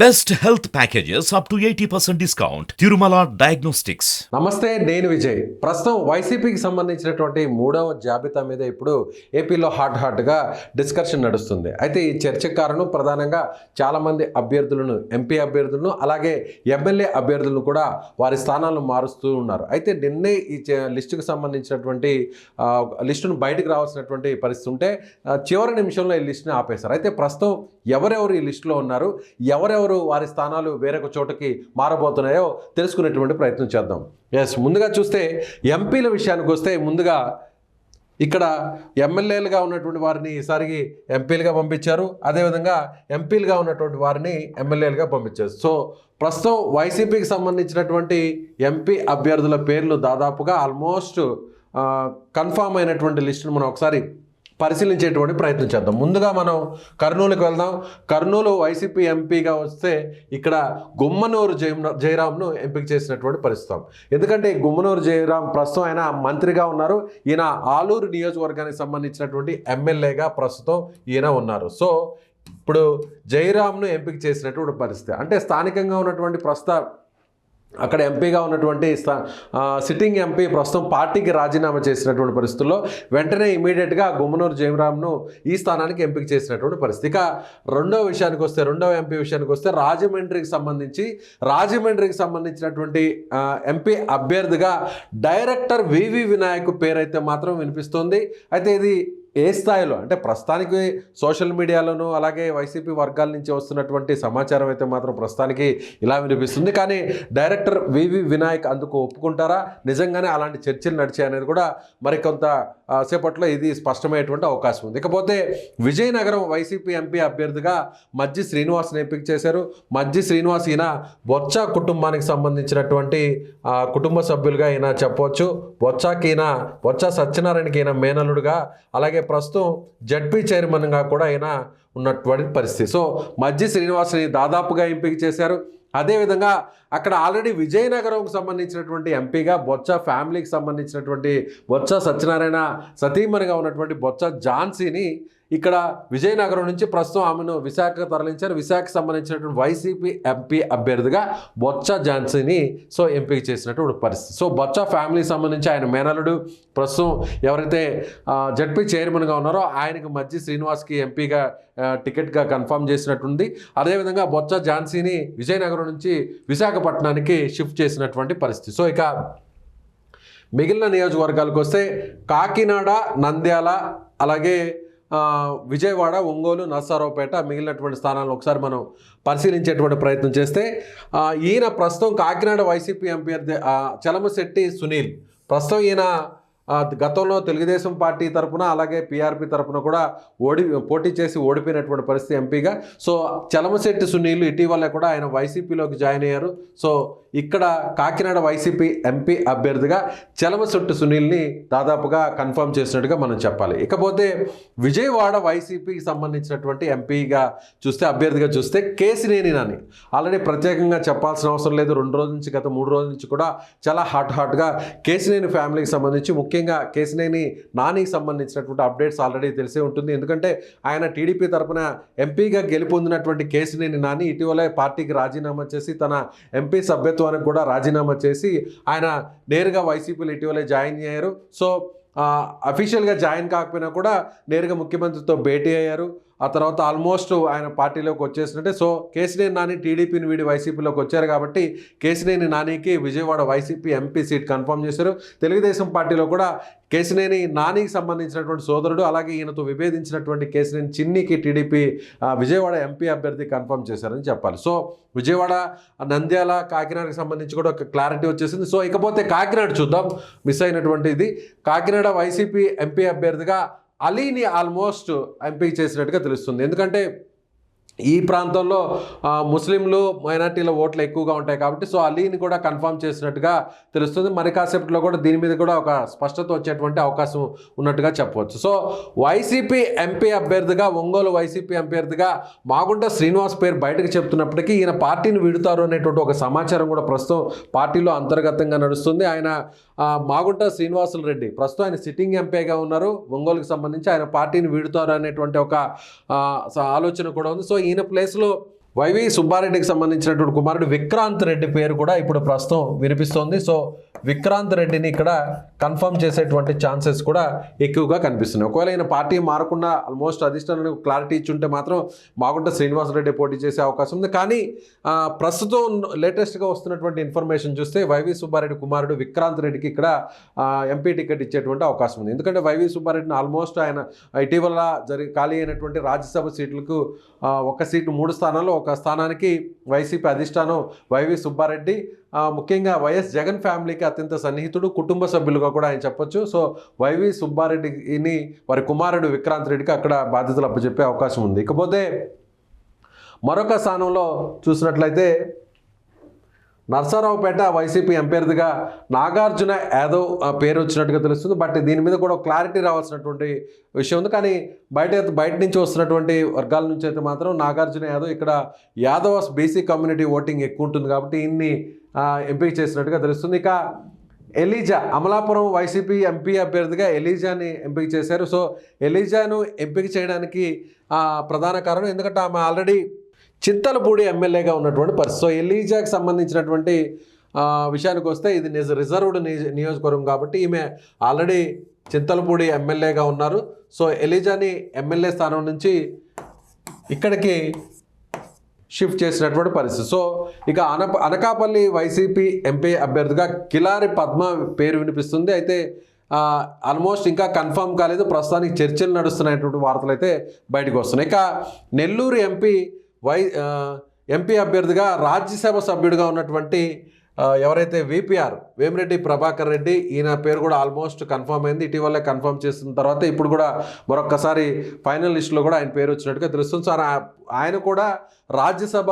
Best health packages up to eighty percent discount Tirumala diagnostics నమస్తే నేను విజయ్. ప్రస్తుతం వైసీపీకి సంబంధించినటువంటి మూడవ జాబితా మీద ఇప్పుడు ఏపీలో హాట్ హాట్గా డిస్కషన్ నడుస్తుంది. అయితే ఈ చర్చ కారణం ప్రధానంగా చాలామంది అభ్యర్థులను ఎంపీ అభ్యర్థులను అలాగే ఎమ్మెల్యే అభ్యర్థులను కూడా వారి స్థానాలను మారుస్తూ ఉన్నారు. అయితే నిన్నే ఈ చ- లిస్టుకు సంబంధించినటువంటి లిస్టును బయటకు రావాల్సినటువంటి పరిస్థితి ఉంటే చివరి నిమిషంలో ఈ లిస్టుని ఆపేశారు. అయితే ప్రస్తుతం ఎవరెవరు ఈ లిస్టులో ఉన్నారు? ఎవరెవరు వారి స్థానాలు వేరొక చోటకి మారబోతున్నాయో తెలుసుకునేటువంటి ప్రయత్నం చేద్దాం. ఎస్ ముందుగా చూస్తే ఎంపీల విషయానికి వస్తే ముందుగా ఇక్కడ ఎమ్మెల్యేలుగా ఉన్నటువంటి వారిని ఈసారికి ఎంపీలుగా పంపించారు. అదేవిధంగా ఎంపీలుగా ఉన్నటువంటి వారిని ఎమ్మెల్యేలుగా పంపించారు. సో ప్రస్తుతం వైసీపీకి సంబంధించినటువంటి ఎంపీ అభ్యర్థుల పేర్లు దాదాపుగా ఆల్మోస్ట్ కన్ఫామ్ అయినటువంటి లిస్టును మనం ఒకసారి పరిశీలించేటువంటి ప్రయత్నం చేద్దాం. ముందుగా మనం కర్నూలుకి వెళ్దాం. కర్నూలు వైసీపీ ఎంపీగా వస్తే ఇక్కడ గుమ్మనూరు జయ జయరాంను ఎంపిక చేసినటువంటి పరిస్థితి. ఎందుకంటే గుమ్మనూరు జయరాం ప్రస్తుతం ఆయన మంత్రిగా ఉన్నారు. ఈయన ఆలూరు నియోజకవర్గానికి సంబంధించినటువంటి ఎమ్మెల్యేగా ప్రస్తుతం ఈయన ఉన్నారు. సో ఇప్పుడు జయరామ్ను ఎంపిక చేసినటువంటి పరిస్థితి. అంటే స్థానికంగా ఉన్నటువంటి ప్రస్తుత అక్కడ ఎంపీగా ఉన్నటువంటి స్థా- సిట్టింగ్ ఎంపీ ప్రస్తుతం పార్టీకి రాజీనామా చేసినటువంటి పరిస్థితుల్లో వెంటనే ఇమీడియట్గా గుమ్మనూరు జయరాంను ఈ స్థానానికి ఎంపిక చేసినటువంటి పరిస్థితి. ఇక రెండవ విషయానికి వస్తే రెండవ ఎంపీ విషయానికి వస్తే రాజమండ్రికి సంబంధించి రాజమండ్రికి సంబంధించినటువంటి ఎంపీ అభ్యర్థిగా డైరెక్టర్ వివి వినాయక్ పేరైతే మాత్రం వినిపిస్తోంది. అయితే ఇది ఏ స్థాయిలో? అంటే ప్రస్తుతానికి సోషల్ మీడియాలోనూ అలాగే వైసీపీ వర్గాల నుంచి వస్తున్నటువంటి సమాచారం అయితే మాత్రం ప్రస్తుతానికి ఇలా వినిపిస్తుంది. కానీ డైరెక్టర్ వివి వినాయక్ అందుకు ఒప్పుకుంటారా? నిజంగానే అలాంటి చర్చలు నడిచాయి అనేది కూడా మరికొంత సేపట్లో ఇది స్పష్టమయ్యేటువంటి అవకాశం ఉంది. ఇకపోతే విజయనగరం వైసీపీ ఎంపీ అభ్యర్థిగా మజ్జి శ్రీనివాస్ని ఎంపిక చేశారు. మజ్జి శ్రీనివాస్ ఈయన బొత్స కుటుంబానికి సంబంధించినటువంటి కుటుంబ సభ్యులుగా ఈయన చెప్పవచ్చు. బొత్సాకి ఈయన బొత్స సత్యనారాయణకి ఈయన మేనలుడుగా అలాగే ప్రస్తుతం జడ్పీ చైర్మన్గా కూడా ఆయన ఉన్నటువంటి పరిస్థితి. సో మజ్జి శ్రీనివాస్ని దాదాపుగా ఎంపిక చేశారు. అదేవిధంగా అక్కడ ఆల్రెడీ విజయనగరంకు సంబంధించినటువంటి ఎంపీగా బొత్స ఫ్యామిలీకి సంబంధించినటువంటి బొత్స సత్యనారాయణ సతీమణిగా ఉన్నటువంటి బొత్స ఝాన్సీని ఇక్కడ విజయనగరం నుంచి ప్రస్తుతం ఆమెను విశాఖకు తరలించారు. విశాఖకు సంబంధించినటువంటి వైసీపీ ఎంపీ అభ్యర్థిగా బొత్స ఝాన్సీని సో ఎంపిక చేసినటువంటి పరిస్థితి. సో బొత్స ఫ్యామిలీకి సంబంధించి ఆయన మేనలుడు ప్రస్తుతం ఎవరైతే జడ్పీ చైర్మన్గా ఉన్నారో ఆయనకు మధ్య శ్రీనివాస్కి ఎంపీగా టికెట్గా కన్ఫర్మ్ చేసినట్టుంది. అదేవిధంగా బొత్స ఝాన్సీని విజయనగరం నుంచి విశాఖపట్నానికి షిఫ్ట్ చేసినటువంటి పరిస్థితి. సో ఇక మిగిలిన నియోజకవర్గాలకు వస్తే కాకినాడ నంద్యాల అలాగే విజయవాడ ఒంగోలు నర్సారావుపేట మిగిలినటువంటి స్థానాలను ఒకసారి మనం పరిశీలించేటువంటి ప్రయత్నం చేస్తే ఈయన ప్రస్తుతం కాకినాడ వైసీపీ అభ్యర్థి చలమశెట్టి సునీల్. ప్రస్తుతం ఈయన గతంలో తెలుగుదేశం పార్టీ తరపున అలాగే పీఆర్పీ తరఫున కూడా ఓడి పోటీ చేసి ఓడిపోయినటువంటి పరిస్థితి ఎంపీగా. సో చలమశెట్టి సునీల్ ఇటీవల కూడా ఆయన వైసీపీలోకి జాయిన్ అయ్యారు. సో ఇక్కడ కాకినాడ వైసీపీ ఎంపీ అభ్యర్థిగా చలమశెట్టి సునీల్ని దాదాపుగా కన్ఫర్మ్ చేసినట్టుగా మనం చెప్పాలి. ఇకపోతే విజయవాడ వైసీపీకి సంబంధించినటువంటి ఎంపీగా చూస్తే అభ్యర్థిగా చూస్తే కేసినేని నాని. ఆల్రెడీ ప్రత్యేకంగా చెప్పాల్సిన అవసరం లేదు. రెండు రోజుల నుంచి గత మూడు రోజుల నుంచి కూడా చాలా హాట్ హాట్గా కేసినేని ఫ్యామిలీకి సంబంధించి ముఖ్యంగా కేసినేని నానికి సంబంధించినటువంటి అప్డేట్స్ ఆల్రెడీ తెలిసే ఉంటుంది. ఎందుకంటే ఆయన టీడీపీ తరపున ఎంపీగా గెలుపొందినటువంటి కేసినేని నాని ఇటీవలే పార్టీకి రాజీనామా చేసి తన ఎంపీ సభ్యత్వానికి కూడా రాజీనామా చేసి ఆయన నేరుగా వైసీపీలో ఇటీవలే జాయిన్ అయ్యారు. సో అఫీషియల్గా జాయిన్ కాకపోయినా కూడా నేరుగా ముఖ్యమంత్రితో భేటీ అయ్యారు. ఆ తర్వాత ఆల్మోస్ట్ ఆయన పార్టీలోకి వచ్చేసినట్టే. సో కేసినేని నాని టీడీపీని వీడి వైసీపీలోకి వచ్చారు కాబట్టి కేసినేని నానికి Vijayawada YCP MP seat confirm చేశారు. తెలుగుదేశం పార్టీలో కూడా కేసినేని నానికి సంబంధించినటువంటి సోదరుడు అలాగే ఈయనతో విభేదించినటువంటి కేసినేని చిన్నికి టీడీపీ విజయవాడ ఎంపీ అభ్యర్థి కన్ఫర్మ్ చేశారని చెప్పాలి. సో విజయవాడ నంద్యాల కాకినాడకి సంబంధించి కూడా ఒక క్లారిటీ వచ్చేసింది. సో ఇకపోతే కాకినాడ చూద్దాం. మిస్ అయినటువంటి ఇది. కాకినాడ వైసీపీ ఎంపీ అభ్యర్థిగా అలీని ఆల్మోస్ట్ ఎంపీ చేసినట్టుగా తెలుస్తుంది. ఎందుకంటే ఈ ప్రాంతంలో ముస్లింలు మైనార్టీల ఓట్లు ఎక్కువగా ఉంటాయి కాబట్టి సో అలీని కూడా కన్ఫర్మ్ చేసినట్టుగా తెలుస్తుంది. మరి కాసేపట్లో కూడా దీని మీద కూడా ఒక స్పష్టత వచ్చేటువంటి అవకాశం ఉన్నట్టుగా చెప్పవచ్చు. సో వైసీపీ ఎంపీ అభ్యర్థిగా ఒంగోలు వైసీపీ అభ్యర్థిగా మాగుంట శ్రీనివాస్ పేరు బయటకు చెప్తున్నప్పటికీ ఈయన పార్టీని విడుతారు అనేటువంటి ఒక సమాచారం కూడా ప్రస్తుతం పార్టీలో అంతర్గతంగా నడుస్తుంది. ఆయన మాగుంట శ్రీనివాసులు రెడ్డి. ప్రస్తుతం ఆయన సిట్టింగ్ ఎంపీగా ఉన్నారు. ఒంగోలుకు సంబంధించి ఆయన పార్టీని వీడుతారు అనేటువంటి ఒక స- ఆలోచన కూడా ఉంది. సో ఈయన ప్లేస్లో వైవి సుబ్బారెడ్డికి సంబంధించినటువంటి కుమారుడు విక్రాంత్ రెడ్డి పేరు కూడా ఇప్పుడు ప్రస్తుతం వినిపిస్తోంది. సో విక్రాంత్ రెడ్డిని ఇక్కడ కన్ఫర్మ్ చేసేటువంటి ఛాన్సెస్ కూడా ఎక్కువగా కనిపిస్తున్నాయి. ఒకవేళ ఈయన పార్టీ మారకుండా ఆల్మోస్ట్ అధిష్టానానికి క్లారిటీ ఇచ్చుంటే మాత్రం మాగుంట శ్రీనివాసరెడ్డి పోటీ చేసే అవకాశం ఉంది. కానీ ప్రస్తుతం లేటెస్ట్గా వస్తున్నటువంటి ఇన్ఫర్మేషన్ చూస్తే వైవి సుబ్బారెడ్డి కుమారుడు విక్రాంత్ రెడ్డికి ఇక్కడ ఎంపీ టికెట్ ఇచ్చేటువంటి అవకాశం ఉంది. ఎందుకంటే వైవి సుబ్బారెడ్డిని ఆల్మోస్ట్ ఆయన ఇటీవల జరి ఖాళీ అయినటువంటి రాజ్యసభ సీట్లకు ఒక సీటు మూడు స్థానాల్లో ఒక స్థానానికి వైసీపీ అధిష్టానం వైవి సుబ్బారెడ్డి ముఖ్యంగా వైఎస్ జగన్ ఫ్యామిలీకి అత్యంత సన్నిహితుడు కుటుంబ సభ్యులుగా కూడా ఆయన చెప్పొచ్చు. సో వైవి సుబ్బారెడ్డిని వారి కుమారుడు విక్రాంత్ రెడ్డికి అక్కడ బాధ్యతలు అప్పచెప్పే అవకాశం ఉంది. ఇకపోతే మరొక స్థానంలో చూసినట్లయితే నర్సారావుపేట వైసీపీ అభ్యర్థిగా నాగార్జున యాదవ్ ఆ, పేరు వచ్చినట్టుగా తెలుస్తుంది. బట్ దీని మీద కూడా క్లారిటీ రావాల్సినటువంటి విషయం ఉంది. కానీ బయట బయట నుంచి వస్తున్నటువంటి వర్గాల నుంచి అయితే మాత్రం నాగార్జున యాదవ్ ఇక్కడ యాదవస్ బీసీ కమ్యూనిటీ ఓటింగ్ ఎక్కువ ఉంటుంది కాబట్టి ఇన్ని ఎంపిక చేసినట్టుగా తెలుస్తుంది. ఇక ఎలీజా అమలాపురం వైసీపీ ఎంపీ అభ్యర్థిగా ఎలీజాని ఎంపిక చేశారు. సో ఎలీజాను ఎంపిక చేయడానికి ప్రధాన కారణం. ఎందుకంటే ఆమె ఆల్రెడీ చింతలపూడి ఎమ్మెల్యేగా ఉన్నటువంటి పరిస్థితి. సో ఎలీజాకి సంబంధించినటువంటి విషయానికి వస్తే ఇది నిజ రిజర్వ్డ్ నియోజ- నియోజకవర్గం కాబట్టి ఈమె ఆల్రెడీ చింతలపూడి ఎమ్మెల్యేగా ఉన్నారు. సో ఎలీజాని ఎమ్మెల్యే స్థానం నుంచి ఇక్కడికి షిఫ్ట్ చేసినటువంటి పరిస్థితి. సో ఇక అన అనకాపల్లి వైసీపీ ఎంపీ అభ్యర్థిగా కిలారి పద్మ పేరు వినిపిస్తుంది. అయితే ఆల్మోస్ట్ ఇంకా కన్ఫర్మ్ కాలేదు. ప్రస్తుతానికి చర్చలు నడుస్తున్నటువంటి వార్తలు అయితే బయటకు వస్తున్నాయి. ఇక నెల్లూరు ఎంపీ వై ఎంపీ అభ్యర్థిగా రాజ్యసభ సభ్యుడిగా ఉన్నటువంటి ఎవరైతే విపిఆర్ వేమిరెడ్డి ప్రభాకర్ రెడ్డి ఈయన పేరు కూడా ఆల్మోస్ట్ కన్ఫర్మ్ అయింది. ఇటీవలే కన్ఫర్మ్ చేసిన తర్వాత ఇప్పుడు కూడా మరొక్కసారి ఫైనల్ లిస్టులో కూడా ఆయన పేరు వచ్చినట్టుగా తెలుస్తుంది. సార్ ఆ- ఆయన కూడా రాజ్యసభ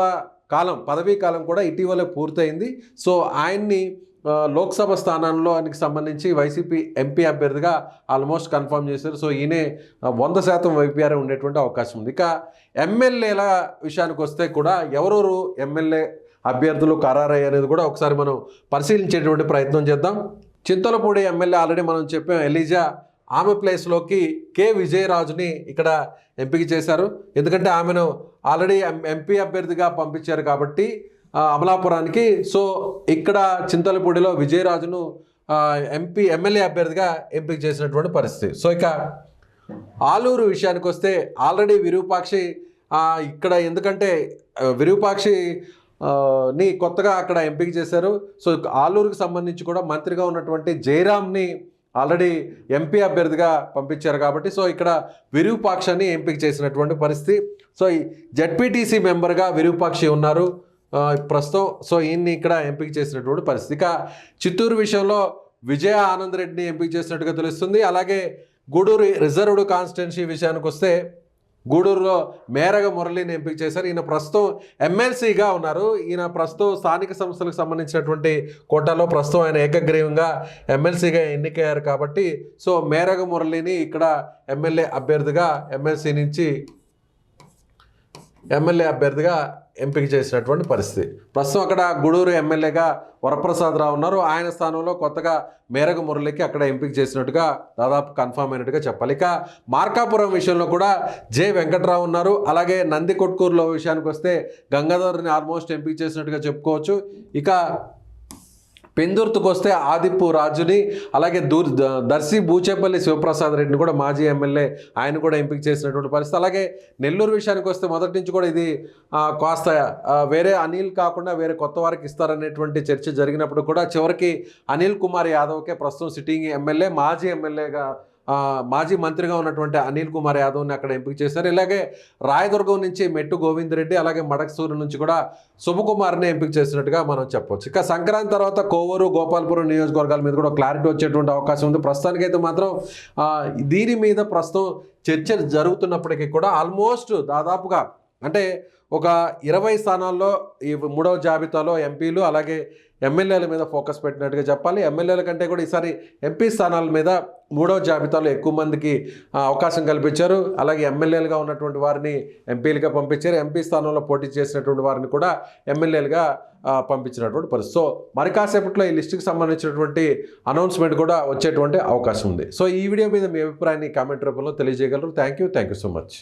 కాలం పదవీ కాలం కూడా ఇటీవలే పూర్తయింది. సో ఆయన్ని లోక్సభ స్థానంలోనికి సంబంధించి వైసీపీ ఎంపీ అభ్యర్థిగా ఆల్మోస్ట్ కన్ఫర్మ్ చేశారు. సో ఈయనే వంద శాతం వైపీఆర్ ఉండేటువంటి అవకాశం ఉంది. ఇక ఎమ్మెల్యేల విషయానికి వస్తే కూడా ఎవరెవరు ఎమ్మెల్యే అభ్యర్థులు ఖరారయ్యాయి అనేది కూడా ఒకసారి మనం పరిశీలించేటువంటి ప్రయత్నం చేద్దాం. చింతలపూడి ఎమ్మెల్యే ఆల్రెడీ మనం చెప్పాం ఎలిజా ఆమె ప్లేస్లోకి కె. విజయరాజుని ఇక్కడ ఎంపిక చేశారు. ఎందుకంటే ఆమెను ఆల్రెడీ ఎం- ఎంపీ అభ్యర్థిగా పంపించారు కాబట్టి అమలాపురానికి. సో ఇక్కడ చింతలపూడిలో విజయరాజును ఎంపీ ఎమ్మెల్యే అభ్యర్థిగా ఎంపిక చేసినటువంటి పరిస్థితి. సో ఇక ఆలూరు విషయానికి వస్తే ఆల్రెడీ విరూపాక్షి ఇక్కడ ఎందుకంటే విరూపాక్షి ని కొత్తగా అక్కడ ఎంపిక చేశారు. సో ఆలూరుకు సంబంధించి కూడా మంత్రిగా ఉన్నటువంటి జయరామ్ని ఆల్రెడీ ఎంపీ అభ్యర్థిగా పంపించారు కాబట్టి సో ఇక్కడ విరూపాక్షని ఎంపిక చేసినటువంటి పరిస్థితి. సో ఈ జడ్పీటీసీ మెంబర్గా విరూపాక్షి ఉన్నారు. ప్రస్తుతం సో ఈయన్ని ఇక్కడ ఎంపిక చేసినటువంటి పరిస్థితి. ఇక చిత్తూరు విషయంలో విజయ ఆనంద్ రెడ్డిని ఎంపిక చేసినట్టుగా తెలుస్తుంది. అలాగే గూడూరు రిజర్వ్డ్ కాన్స్టిట్యున్సీ విషయానికి వస్తే గూడూరులో మేరగ మురళిని ఎంపిక చేశారు. ఈయన ప్రస్తుతం ఎమ్మెల్సీగా ఉన్నారు. ఈయన ప్రస్తుతం స్థానిక సంస్థలకు సంబంధించినటువంటి కోటాలో ప్రస్తుతం ఆయన ఏకగ్రీవంగా ఎమ్మెల్సీగా ఎన్నికయ్యారు కాబట్టి సో మేరగ మురళిని ఇక్కడ ఎమ్మెల్యే అభ్యర్థిగా ఎమ్మెల్సీ నుంచి ఎమ్మెల్యే అభ్యర్థిగా ఎంపిక చేసినటువంటి పరిస్థితి. ప్రస్తుతం అక్కడ గూడూరు ఎమ్మెల్యేగా వరప్రసాద్ రావు ఉన్నారు. ఆయన స్థానంలో కొత్తగా మేరకు మురళికి అక్కడ ఎంపిక చేసినట్టుగా దాదాపు కన్ఫామ్ అయినట్టుగా చెప్పాలి. ఇక మార్కాపురం విషయంలో కూడా జె వెంకట్రావు ఉన్నారు. అలాగే నంది కొట్కూరులో విషయానికి వస్తే గంగాధర్ని ఆల్మోస్ట్ ఎంపిక చేసినట్టుగా చెప్పుకోవచ్చు. ఇక పెందుర్తుకు వస్తే ఆదిప్పు రాజుని అలాగే దూర్ ద- దర్శి బూచేపల్లి శివప్రసాద్ రెడ్డిని కూడా మాజీ ఎమ్మెల్యే ఆయన కూడా ఎంపిక చేసినటువంటి పరిస్థితి. అలాగే నెల్లూరు విషయానికి వస్తే మొదటి నుంచి కూడా ఇది కాస్త వేరే అనిల్ కాకుండా వేరే కొత్త వారికి ఇస్తారనేటువంటి చర్చ జరిగినప్పుడు కూడా చివరికి అనిల్ కుమార్ యాదవ్కే ప్రస్తుతం సిట్టింగ్ ఎమ్మెల్యే మాజీ ఎమ్మెల్యేగా మాజీ మంత్రిగా ఉన్నటువంటి అనిల్ కుమార్ యాదవ్ని అక్కడ ఎంపిక చేశారు. ఇలాగే రాయదుర్గం నుంచి మెట్టు గోవింద్ రెడ్డి అలాగే మడకసూరు నుంచి కూడా శుభకుమార్ని ఎంపిక చేసినట్టుగా మనం చెప్పొచ్చు. ఇక సంక్రాంతి తర్వాత కోవూరు గోపాల్పురం నియోజకవర్గాల మీద కూడా క్లారిటీ వచ్చేటువంటి అవకాశం ఉంది. ప్రస్తుతానికైతే మాత్రం దీని మీద ప్రస్తుతం చర్చలు జరుగుతున్నప్పటికీ కూడా ఆల్మోస్ట్ దాదాపుగా అంటే ఒక ఇరవై స్థానాల్లో ఈ మూడవ జాబితాలో ఎంపీలు అలాగే ఎమ్మెల్యేల మీద ఫోకస్ పెట్టినట్టుగా చెప్పాలి. ఎమ్మెల్యేల కంటే కూడా ఈసారి ఎంపీ స్థానాల మీద మూడవ జాబితాలో ఎక్కువ మందికి అవకాశం కల్పించారు. అలాగే ఎమ్మెల్యేలుగా ఉన్నటువంటి వారిని ఎంపీలుగా పంపించారు. ఎంపీ స్థానంలో పోటీ చేసినటువంటి వారిని కూడా ఎమ్మెల్యేలుగా పంపించినటువంటి పరిస్థితి. సో మరి కాసేపట్లో ఈ లిస్టుకి సంబంధించినటువంటి అనౌన్స్మెంట్ కూడా వచ్చేటువంటి అవకాశం ఉంది. సో ఈ వీడియో మీద మీ అభిప్రాయాన్ని కామెంట్ రూపంలో తెలియజేయగలరు. Thank you thank you so much